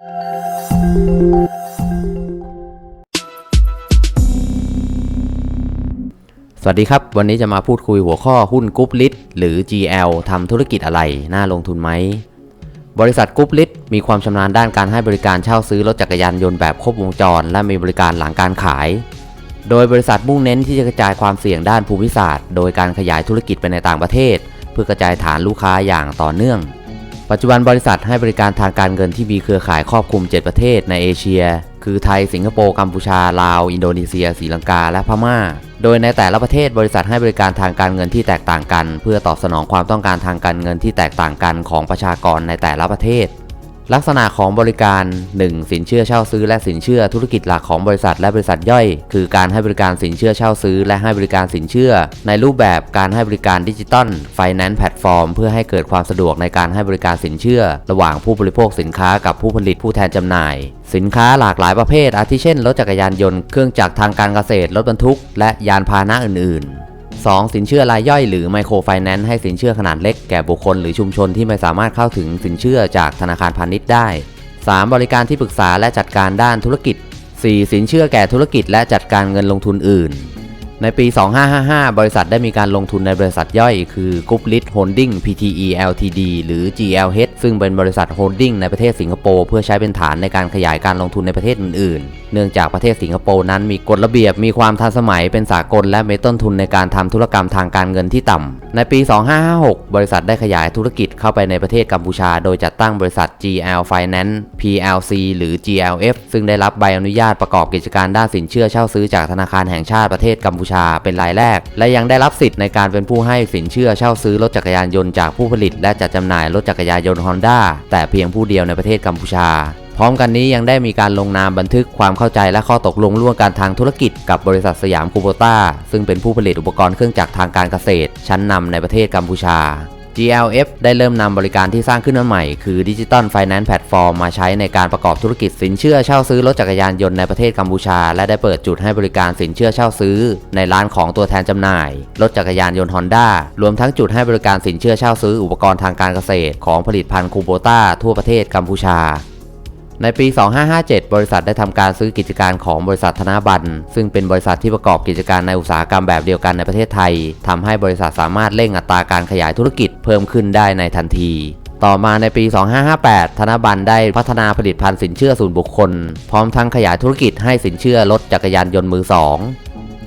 สวัสดีครับ วันนี้จะมาพูดคุยหัวข้อหุ้นกรุ๊ปลิทหรือ GL ทำธุรกิจอะไร น่าลงทุนไหม บริษัทกรุ๊ปลิทมีความชำนาญด้านการให้บริการเช่าซื้อรถจักรยานยนต์แบบครบวงจร และมีบริการหลังการขาย โดยบริษัทมุ่งเน้นที่จะกระจายความเสี่ยงด้านภูมิศาสตร์ โดยการขยายธุรกิจไปในต่างประเทศ เพื่อกระจายฐานลูกค้าอย่างต่อเนื่อง ปัจจุบันบริษัทให้บริการทางการเงินที่มีเครือข่ายครอบคลุม 7 ประเทศในเอเชีย คือไทย สิงคโปร์ กัมพูชา ลาว อินโดนีเซียศรีลังกา และพม่า โดยในแต่ละประเทศบริษัทให้บริการทางการเงินที่แตกต่างกัน เพื่อตอบสนองความต้องการทางการเงินที่แตกต่างกันของประชากรในแต่ละประเทศ ลักษณะของบริการ 1. สินเชื่อเช่าซื้อและสินเชื่อธุรกิจหลักของบริษัทและบริษัทย่อย คือการให้บริการสินเชื่อเช่าซื้อ และให้บริการสินเชื่อ ในรูปแบบการให้บริการดิจิตอลไฟแนนซ์แพลตฟอร์มเพื่อให้เกิดความสะดวกในการให้บริการสินเชื่อ ระหว่างผู้บริโภคสินค้ากับผู้ผลิตผู้แทนจำหน่าย สินค้าหลากหลายประเภท อาทิเช่นรถจักรยานยนต์เครื่องจักรทางการเกษตรรถบรรทุก และยานพาหนะอื่นๆ 2. สินเชื่อรายย่อยหรือไมโครไฟแนนซ์ให้สินเชื่อขนาดเล็กแก่บุคคลหรือชุมชนที่ไม่สามารถเข้าถึงสินเชื่อจากธนาคารพาณิชย์ได้ 3. บริการที่ปรึกษาและจัดการด้านธุรกิจ 4. สินเชื่อแก่ธุรกิจและจัดการเงินลงทุนอื่น ในปี 2555 บริษัทได้มีการลงทุนในบริษัทย่อย คือกรุ๊ปลิทโฮลดิ้ง Pte Ltd หรือ GLH ซึ่งเป็นบริษัทโฮลดิ้งในประเทศสิงคโปร์เพื่อใช้เป็นฐานในการขยายการลงทุนในประเทศอื่นๆ เนื่องจากประเทศสิงคโปร์นั้นมีกฎระเบียบมีความทันสมัยเป็นสากลและมีต้นทุนในการทำธุรกรรมทางการเงินที่ต่ำในปี 2556 บริษัทได้ขยายธุรกิจเข้าไปในประเทศกัมพูชา โดยจัดตั้งบริษัท GL Finance PLC หรือ GLF ซึ่งได้รับใบอนุญาตประกอบกิจการด้านสินเชื่อเช่าซื้อจากธนาคารแห่งชาติประเทศกัมพูชาเป็นรายแรก และยังได้รับสิทธิ์ในการเป็นผู้ให้สินเชื่อเช่าซื้อรถจักรยานยนต์จากผู้ผลิต และจัดจำหน่ายรถจักรยานยนต์ฮอนด้าแต่เพียงผู้เดียวในประเทศกัมพูชาพร้อมกันนี้ยังได้มีการลงนามบันทึกความเข้าใจและข้อตกลงร่วมกันทางธุรกิจกับบริษัทสยามคูโบต้าซึ่งเป็นผู้ผลิตอุปกรณ์เครื่องจักรทางการเกษตร ชั้นนำในประเทศกัมพูชา GLF ได้เริ่มนำบริการที่สร้างขึ้นมาใหม่ คือดิจิตอลไฟแนนซ์แพลตฟอร์มมาใช้ในการประกอบธุรกิจสินเชื่อเช่าซื้อรถจักรยานยนต์ในประเทศกัมพูชา และได้เปิดจุดให้บริการสินเชื่อเช่าซื้อ ในร้านของตัวแทนจำหน่าย รถจักรยานยนต์ Honda รวมทั้งจุดให้บริการสินเชื่อเช่าซื้ออุปกรณ์ทางการเกษตร ของผลิตภัณฑ์คูโบต้าทั่วประเทศกัมพูชา ในปี 2557 บริษัทได้ทำการซื้อกิจการของบริษัทธนาบัน ซึ่งเป็นบริษัทที่ประกอบกิจการในอุตสาหกรรมแบบเดียวกันในประเทศไทยทำให้บริษัทสามารถเร่งอัตราการขยายธุรกิจเพิ่มขึ้นได้ในทันที ต่อมาในปี 2558 ธนบันได้พัฒนาผลิตภัณฑ์สินเชื่อส่วนบุคคล พร้อมทั้งขยายธุรกิจให้สินเชื่อรถจักรยานยนต์มือสอง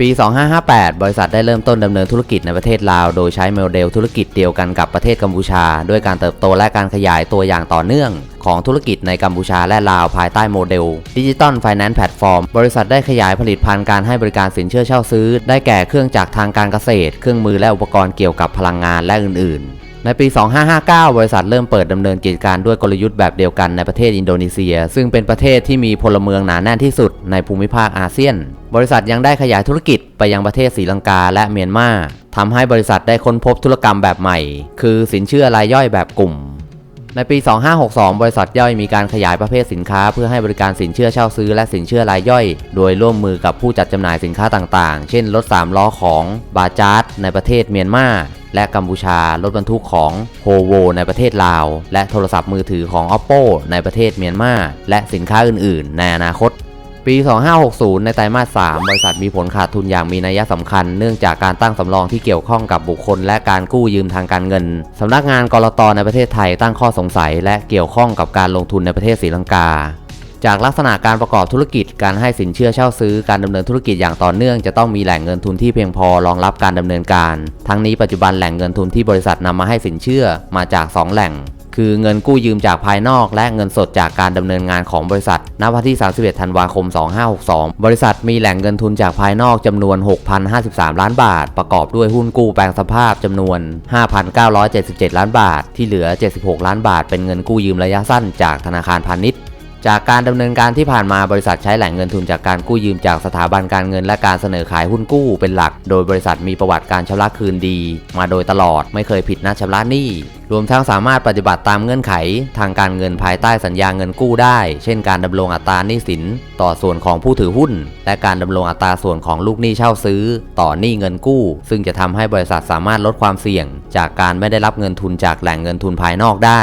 ปี 2558 บริษัทได้เริ่มต้นดำเนินธุรกิจในประเทศลาว โดยใช้โมเดลธุรกิจเดียวกันกับประเทศกัมพูชา ด้วยการเติบโตและการขยายตัวอย่างต่อเนื่อง ของธุรกิจในกัมพูชาและลาวภายใต้โมเดลดิจิตอลไฟแนนซ์แพลตฟอร์มบริษัทได้ขยายผลิตภัณฑ์การให้บริการสินเชื่อเช่าซื้อ ได้แก่เครื่องจักรทางการเกษตร เครื่องมือและอุปกรณ์เกี่ยวกับพลังงานและอื่น ๆในปี 2559 บริษัทเริ่มเปิดดำเนินกิจการด้วยกลยุทธ์แบบเดียวกันในประเทศอินโดนีเซีย ซึ่งเป็นประเทศที่มีพลเมืองหนาแน่นที่สุดในภูมิภาคอาเซียน บริษัทยังได้ขยายธุรกิจไปยังประเทศศรีลังกาและเมียนมาทำให้บริษัทได้ค้นพบธุรกรรมแบบใหม่ คือสินเชื่อรายย่อยแบบกลุ่ม ในปี 2562 บริษัทย่อยมีการขยายประเภทสินค้า เพื่อให้บริการสินเชื่อเช่าซื้อและสินเชื่อรายย่อย โดยร่วมมือกับผู้จัดจำหน่ายสินค้าต่างๆ เช่นรถ3ล้อของบาจาร์ดในประเทศเมียนมาและกัมพูชารถบรรทุกของโฮโวในประเทศลาว และโทรศัพท์มือถือของ Oppo ในประเทศเมียนมาและสินค้าอื่น ๆ ในอนาคต ปี 2560 ในไตรมาส 3 บริษัทมีผลขาดทุนอย่างมีนัยสำคัญ เนื่องจากการตั้งสำรองที่เกี่ยวข้องกับบุคคล และการกู้ยืมทางการเงิน สำนักงานกรตในประเทศไทยตั้งข้อสงสัย และเกี่ยวข้องกับการลงทุนในประเทศศรีลังกาจากลักษณะการประกอบธุรกิจ การให้สินเชื่อเช่าซื้อ การดำเนินธุรกิจอย่างต่อเนื่อง จะต้องมีแหล่งเงินทุนที่เพียงพอรองรับการดำเนินการ ทั้งนี้ปัจจุบันแหล่งเงินทุนที่บริษัทนำมาให้สินเชื่อมาจาก 2 แหล่ง คือเงินกู้ยืมจากภายนอก และเงินสดจากการดำเนินงานของบริษัท ณ วันที่ 31 ธันวาคม 2562 บริษัทมีแหล่งเงินทุนจากภายนอกจำนวน 6,053 ล้านบาท ประกอบด้วยหุ้นกู้แปลงสภาพจำนวน 5,977 ล้านบาท ที่เหลือ 76 ล้านบาท เป็นเงินกู้ยืมระยะสั้นจากธนาคารพาณิชย์ จากการดำเนินการที่ผ่านมาบริษัทใช้แหล่งเงินทุนจากการกู้ยืมจากสถาบันการเงิน และการเสนอขายหุ้นกู้เป็นหลัก โดยบริษัทมีประวัติการชำระคืนดี มาโดยตลอดไม่เคยผิดนัดชำระหนี้รวมทั้งสามารถปฏิบัติตามเงื่อนไข ทางการเงินภายใต้สัญญาเงินกู้ได้ เช่นการดำรงอัตราหนี้สิน ต่อส่วนของผู้ถือหุ้น และการดำรงอัตราส่วนของลูกหนี้เช่าซื้อ ต่อหนี้เงินกู้ ซึ่งจะทำให้บริษัทสามารถลดความเสี่ยง จากการไม่ได้รับเงินทุนจากแหล่งเงินทุนภายนอกได้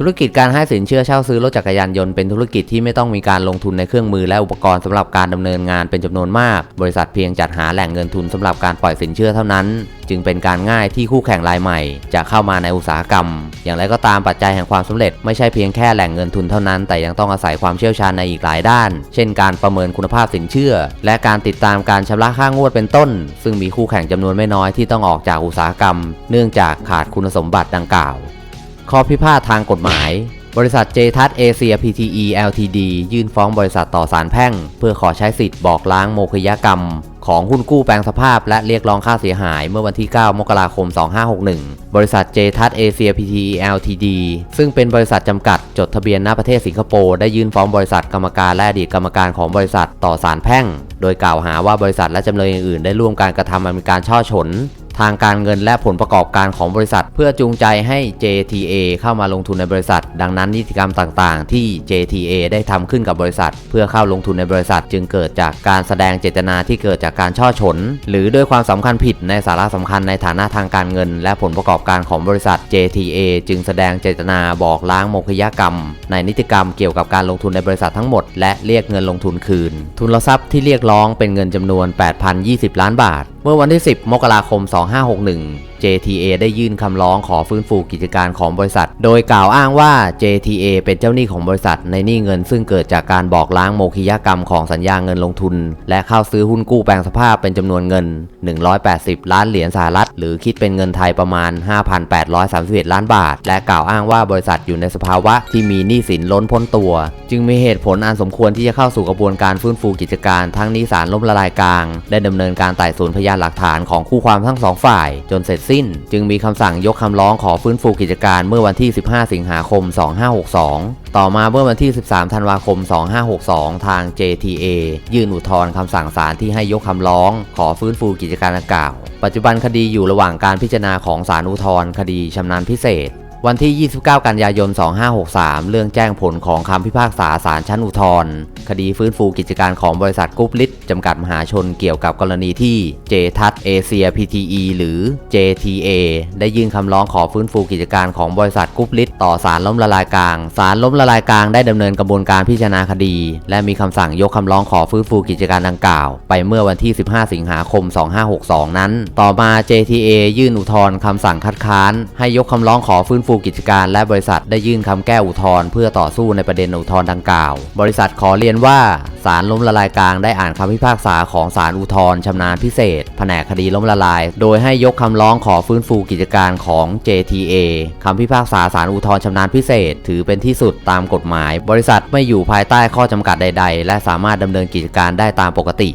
ธุรกิจการให้สินเชื่อเช่าซื้อรถจักรยานยนต์เป็นธุรกิจที่ไม่ต้องมีการลงทุนในเครื่องมือและอุปกรณ์สำหรับการดำเนินงานเป็นจำนวนมาก บริษัทเพียงจัดหาแหล่งเงินทุนสำหรับการปล่อยสินเชื่อเท่านั้น จึงเป็นการง่ายที่คู่แข่งรายใหม่ จะเข้ามาในอุตสาหกรรม อย่างไรก็ตามปัจจัยแห่งความสำเร็จไม่ใช่เพียงแค่แหล่งเงินทุนเท่านั้น แต่ยังต้องอาศัยความเชี่ยวชาญในอีกหลายด้าน เช่น การประเมินคุณภาพสินเชื่อ และการติดตามการชำระค่างวดเป็นต้น ซึ่งมีคู่แข่งจำนวนไม่น้อยที่ต้องออกจากอุตสาหกรรม เนื่องจากขาดคุณสมบัติดังกล่าว ข้อพิพาททางกฎหมาย บริษัทเจทัสเอเชีย PTE Ltd ยื่นฟ้องบริษัทต่อศาลแพ่ง เพื่อขอใช้สิทธิ์บอกล้างโมฆยกรรม ของหุ้นกู้แปลงสภาพและเรียกร้องค่าเสียหายเมื่อวันที่ 9 มกราคม 2561 บริษัทเจทัสเอเชีย PTE Ltd ซึ่งเป็นบริษัทจำกัดจดทะเบียนณประเทศสิงคโปร์ได้ยื่นฟ้องบริษัทกรรมการและอดีตกรรมการของบริษัทต่อศาลแพ่ง โดยกล่าวหาว่าบริษัทและจำเลยอื่นๆได้ร่วมการกระทำอันเป็นการช่อฉน ทางการเงินและผลประกอบการของบริษัท เพื่อจูงใจให้ JTA เข้ามาลงทุนในบริษัท ดังนั้นนิติกรรมต่างๆ ที่ JTA ได้ทำขึ้นกับบริษัท เพื่อเข้าลงทุนในบริษัท จึงเกิดจากการแสดงเจตนาที่เกิดจากการช่อฉน หรือด้วยความสำคัญผิดในสาระสำคัญในฐานะทางการเงิน และผลประกอบการของบริษัท JTA จึงแสดงเจตนาบอกล้างโมฆยกรรม ในนิติกรรมเกี่ยวกับการลงทุนในบริษัททั้งหมดและเรียกเงินลงทุนคืน ทุนทรัพย์ที่เรียกร้องเป็นเงินจำนวน 8,020 ล้านบาทเมื่อวันที่ 10 มกราคม 2561 JTA ได้ยื่นคำร้องขอฟื้นฟูกิจการของบริษัท โดยกล่าวอ้างว่า JTA เป็นเจ้าหนี้ของบริษัทในหนี้เงินซึ่งเกิดจากการบอกล้างโมฆยกรรมของสัญญาเงินลงทุน และเข้าซื้อหุ้นกู้แปลงสภาพเป็นจำนวนเงิน 180 ล้านเหรียญสหรัฐ หรือคิดเป็นเงินไทยประมาณ 5,831 ล้านบาท และกล่าวอ้างว่าบริษัทอยู่ในสภาวะที่มีหนี้สินล้นพ้นตัว จึงมีเหตุผลอันสมควรที่จะเข้าสู่กระบวนการฟื้นฟูกิจการทั้งนี้ศาลล้มละลายกลาง ได้ดำเนินการไต่สวนพยานหลักฐานของคู่ความทั้งสองฝ่าย จนเสร็จสิ้น จึงมีคำสั่งยกคำร้องขอฟื้นฟูกิจการเมื่อวันที่ 15 สิงหาคม 2562 ต่อมาเมื่อวันที่ 13 ธันวาคม 2562 ทาง JTA ยื่นอุทธรณ์คำสั่งศาลที่ให้ยกคำร้อง ขอฟื้นฟูกิจการดังกล่าว ปัจจุบันคดีอยู่ระหว่างการพิจารณาของศาลอุทธรณ์คดีชำนาญพิเศษ วันที่ 29 กันยายน 2563 เรื่องแจ้งผลของคำพิพากษาศาลชั้นอุทธรณ์คดีฟื้นฟูกิจการของบริษัทกรุ๊ปลิทจำกัดมหาชนเกี่ยวกับกรณีที่ j t a t Asia PTE หรือ JTA ได้ยื่นคำร้องขอฟื้นฟูกิจการของบริษัทกรุ๊ปลิทต่อศาลล้มละลายกลาง ศาลล้มละลายกลางได้ดำเนินกระบวนการพิจารณาคดี และมีคำสั่งยกคำร้องขอฟื้นฟูกิจการดังกล่าว ไปเมื่อวันที่ 15 สิงหาคม 2562 นั้น ต่อมา JTA ยื่นอุทธรณ์คำสั่งคัดค้าน ให้ยกคำร้องขอฟื้นฟูกิจการและบริษัทได้ยื่นคำแก้อุทธรณ์เพื่อต่อสู้ในประเด็นอุทธรณ์ดังกล่าว บริษัทขอเรียนว่าศาลล้มละลายกลางได้อ่านคำพิพากษาของศาลอุทธรณ์ชำนาญพิเศษ แผนกคดีล้มละลาย โดยให้ยกคำร้องขอฟื้นฟูกิจการของ JTA คำพิพากษาศาลอุทธรณ์ชำนาญพิเศษ ถือเป็นที่สุดตามกฎหมาย บริษัทไม่อยู่ภายใต้ข้อจำกัดใด ๆ และสามารถดำเนินกิจการได้ตามปกติ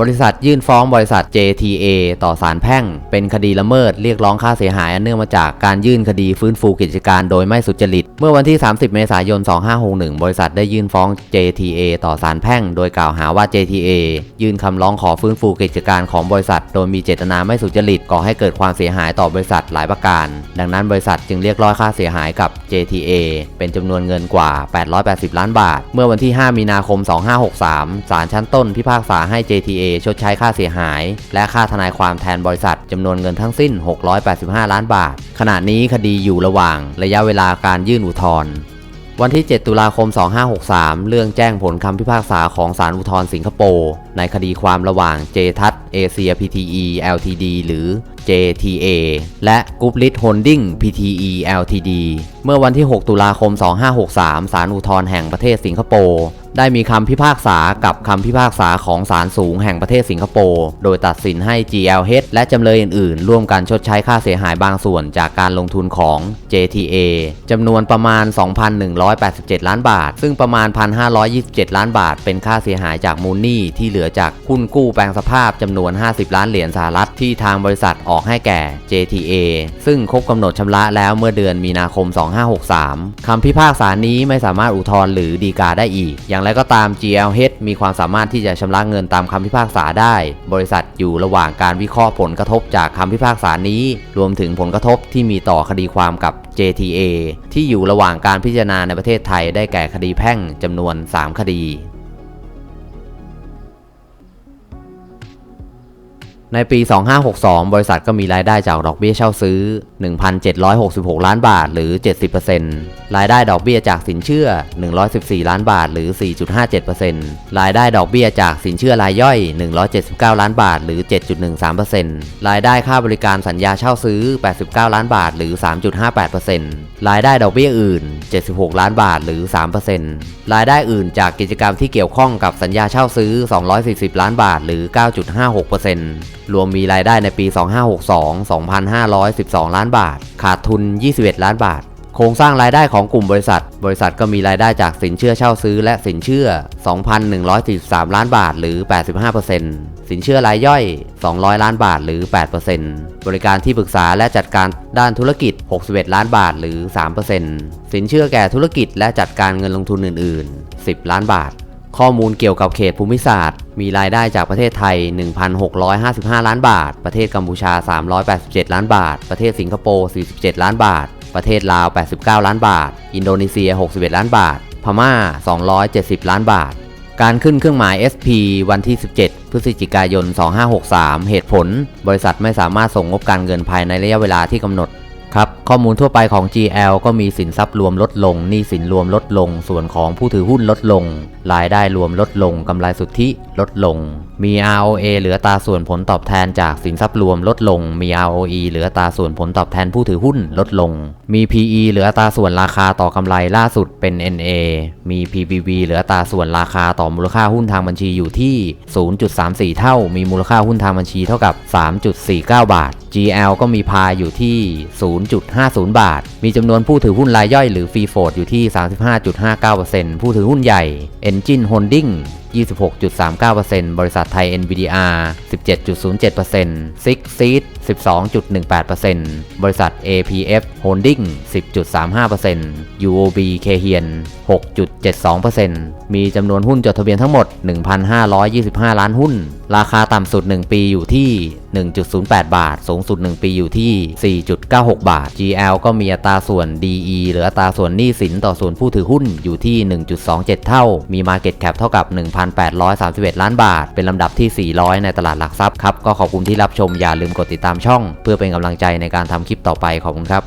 บริษัทยื่นฟ้องบริษัท JTA ต่อศาลแพ่ง เป็นคดีละเมิดเรียกร้องค่าเสียหายอันเนื่องมาจากการยื่นคดีฟื้นฟูกิจการโดยไม่สุจริต เมื่อวันที่ 30 เมษายน 2561 บริษัทได้ยื่นฟ้อง JTA ต่อศาลแพ่ง โดยกล่าวหาว่า JTA ยื่นคำร้องขอฟื้นฟูกิจการของบริษัท โดยมีเจตนาไม่สุจริตก่อให้เกิดความเสียหายต่อบริษัทหลายประการ ดังนั้นบริษัทจึงเรียกร้องค่าเสียหายกับ JTA เป็นจำนวนเงินกว่า 880 ล้านบาท เมื่อวันที่ 5 มีนาคม 2563 ศาลชั้นต้นพิพากษาให้ JTA ชดใช้ค่าเสียหาย และค่าทนายความแทนบริษัทจำนวนเงินทั้งสิ้น 685 ล้านบาท ขณะนี้คดีอยู่ระหว่างระยะเวลาการยื่นอุทธรณ์วันที่ 7 ตุลาคม 2563 เรื่องแจ้งผลคำพิพากษาของศาลอุทธรณ์สิงคโปร์ ในคดีความระหว่าง j t a t Asia PTE Ltd หรือ JTA และก o ุ p ลิทโฮลดิ้ง PTE Ltd เมื่อวันที่ 6 ตุลาคม 2563 ศาลอุทธรณ์แห่งประเทศสิงคโปร์ได้มีคำพิพากษากับคำพิพากษาของศาลสูงแห่งประเทศสิงคโปร์ โดยตัดสินให้ GLH และจำเลยอื่นๆ ร่วมกันชดใช้ค่าเสียหายบางส่วนจากการลงทุนของ JTA จำนวนประมาณ 2,187 ล้านบาท ซึ่งประมาณ 1,527 ล้านบาท เป็นค่าเสียหายจากมูลหนี้ที่เหลือจากหุ้นกู้แปลงสภาพจำนวน 50 ล้านเหรียญสหรัฐที่ทางบริษัทออกให้แก่ JTA ซึ่งครบกำหนดชำระแล้วเมื่อเดือนมีนาคม 2563 คำพิพากษานี้ไม่สามารถอุทธรณ์หรือดีกาได้อีก อย่างไรก็ตาม GLH มีความสามารถที่จะชำระเงินตามคำพิพากษาได้ บริษัทอยู่ระหว่างการวิเคราะห์ผลกระทบจากคำพิพากษานี้ รวมถึงผลกระทบที่มีต่อคดีความกับ JTA ที่อยู่ระหว่างการพิจารณาในประเทศไทยได้แก่คดีแพ่งจำนวน 3 คดี ในปี 2562 บริษัทก็มีรายได้จากดอกเบี้ยเช่าซื้อ 1,766 ล้านบาทหรือ 70%รายได้ดอกเบี้ยจากสินเชื่อ 114 ล้านบาทหรือ 4.57%รายได้ดอกเบี้ยจากสินเชื่อรายย่อย 179 ล้านบาทหรือ 7.13%รายได้ค่าบริการสัญญาเช่าซื้อ 89 ล้านบาทหรือ 3.58%รายได้ดอกเบี้ยอื่น 76 ล้านบาทหรือ 3%รายได้อื่นจากกิจกรรมที่เกี่ยวข้องกับสัญญาเช่าซื้อ 240 ล้านบาทหรือ 9.56%รวมมีรายได้ในปี 2562 2,512 ล้านบาท ขาดทุน 21 ล้านบาท โครงสร้างรายได้ของกลุ่มบริษัท บริษัทก็มีรายได้จากสินเชื่อเช่าซื้อและสินเชื่อ 2,143 ล้านบาทหรือ 85%สินเชื่อรายย่อย 200 ล้านบาทหรือ 8%บริการที่ปรึกษาและจัดการด้านธุรกิจ 61 ล้านบาทหรือ 3%สินเชื่อแก่ธุรกิจและจัดการเงินลงทุนอื่น ๆ 10 ล้านบาท ข้อมูลเกี่ยวกับเขตภูมิศาสตร์ มีรายได้จากประเทศไทย 1,655 ล้านบาท ประเทศกัมพูชา 387 ล้านบาท ประเทศสิงคโปร์ 47 ล้านบาท ประเทศลาว 89 ล้านบาท อินโดนีเซีย 61 ล้านบาท พม่า 270 ล้านบาท การขึ้นเครื่องหมาย SP วันที่ 17 พฤศจิกายน 2563 เหตุผล บริษัทไม่สามารถส่งงบการเงินภายในระยะเวลาที่กำหนด ครับข้อมูลทั่วไปของ GL ก็มีสินทรัพย์รวมลดลงหนี้สินรวมลดลง ส่วนของผู้ถือหุ้นลดลง รายได้รวมลดลงกำไรสุทธิลดลง มี ROA เหลือตาส่วนผลตอบแทนจากสินทรัพย์รวมลดลง มี ROE เหลือตาส่วนผลตอบแทนผู้ถือหุ้นลดลง มี PE เหลือตาส่วนราคาต่อกำไรล่าสุดเป็น NA มี PBV เหลือตาส่วนราคาต่อมูลค่าหุ้นทางบัญชีอยู่ที่ 0.34 เท่า มีมูลค่าหุ้นทางบัญชีเท่ากับ 3.49 บาท GL ก็มีพาอยู่ที่0.50 บาท มีจำนวนผู้ถือหุ้นรายย่อยหรือฟรีโฟดอยู่ที่ 35.59%ผู้ถือหุ้นใหญ่ Engine Holding 26.39%บริษัทไทย NVDR 17.07% Six Seed 12.18%บริษัท APF Holding 10.35% UOB k h i a n 6.72%มีจำนวนหุ้นจดทะเบียนทั้งหมด 1,525 ล้านหุ้น ราคาต่ำสุด 1 ปีอยู่ที่ 1.08 บาท สูงสุด 1 ปีอยู่ที่ 4.96 บาท GL ก็มีอัตราส่วน DE หรืออัตราส่วนหนี้สินต่อส่วนผู้ถือหุ้นอยู่ที่ 1.27 เท่า มี Market Cap เท่ากับ 1,831 ล้านบาท เป็นลำดับที่ 400 ในตลาดหลักทรัพย์ครับ ก็ขอบคุณที่รับชมอย่าลืมกดติดตามช่อง เพื่อเป็นกำลังใจในการทำคลิปต่อไปขอบคุณครับ